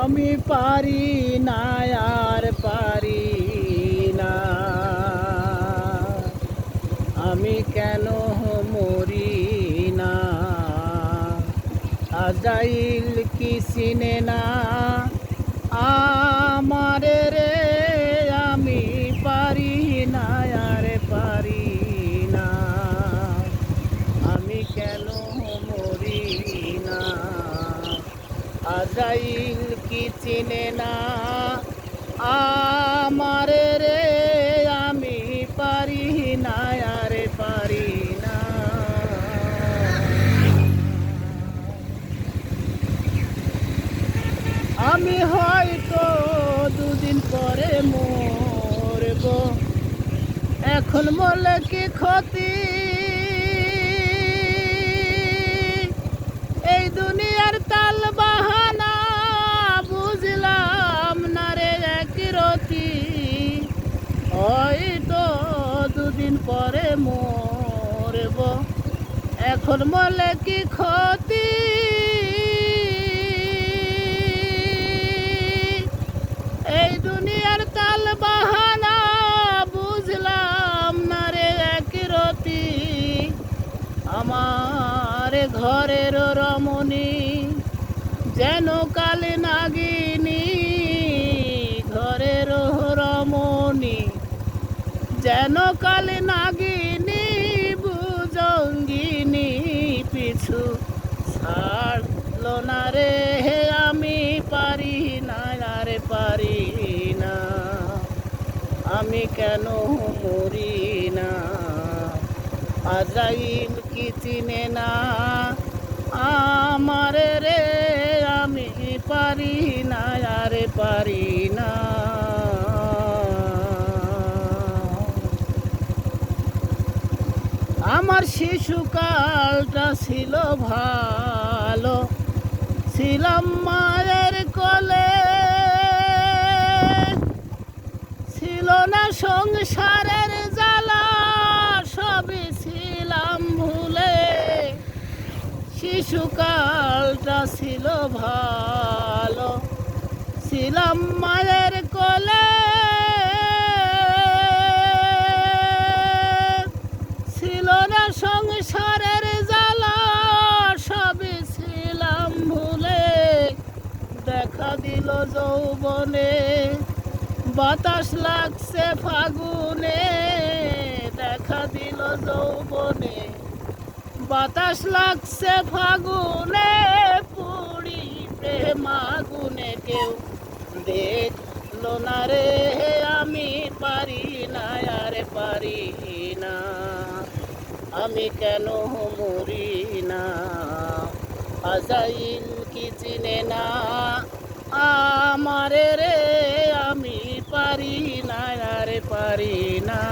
আমি পারি না, আর পারি না। আমি কেন মরি না? আজাইল কি সিনে না আমারে আজাইল কি চিনে না? আমারে রে, আমি পারি না, আরে পারি না। আমি হয়তো দুদিন পরে মরব। এখন বলে কি ক্ষতি? দুদিন পরে মরব। এখন বলে কি ক্ষতি? এই দুনিয়ার তাল বাহানা বুঝলাম না রে একরতি আমার ঘরের রমণী যেন কালে নাগিনী যেন কালে নাগিনী বুজঙ্গিনী পিছু ছাড়লো না রে আমি পারি না, আরে পারি না। আমি কেন মরি না? আজাইল কি চিনে না? আমারে রে, আমি পারি না, আরে পারি না শিশুকালটা ছিল ভালো। ছিলাম মায়ের কলে। ছিল না সংসারের জ্বালা, সবই ছিলাম ভুলে। শিশুকালটা ছিল ভালো। ছিলাম মায়ের যৌবনে বাতাস লাগছে ফাগুনে, দেখা দিল যৌবনে। বাতাস লাগছে ফাগুনে, পুরি প্রেম আগুনে কেউ দেখল না রে, আমি পারি না, আরে পারি না। আমি কেন মরি না? আজাইল কি চিনে না? আমারে রে, আমি পারি না রে পারি না।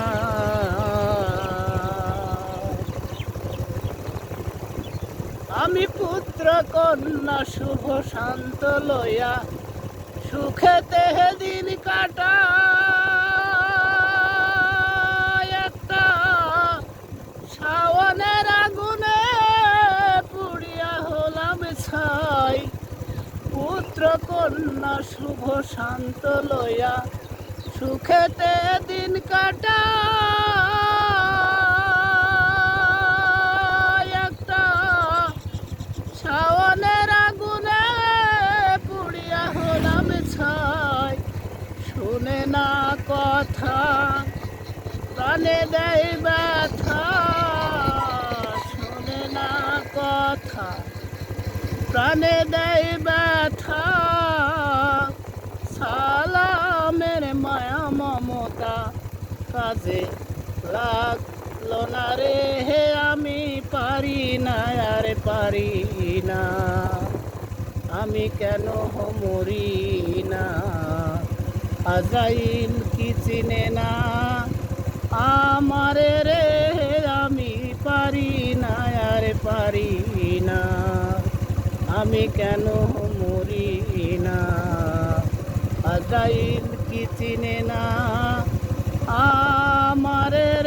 আমি পুত্র কন্যা, শুভ শান্ত লইয়া সুখে তেহে দিন কাটা একটা শাওনের আগুনে পুড়িয়া হলাম ছাই পুত্র কন্যা শুভ শান্ত লয়া, সুখেতে দিন কাটা একটা শাওনের আগুনে পুড়িয়া হলাম ছাই। শুনে না কথা, প্রাণে দেয় ব্যথা। শুনে না কথা, প্রাণে দেয় কাজে লাগল না রে, হে আমি পারি না, আর পারি না। আমি কেন মরি না? আজাইল কি চিনে না? আমারে রে আমি পারি না, আর পারি না। আমি কেন মরি না? আজাইল কি চিনে না? મારે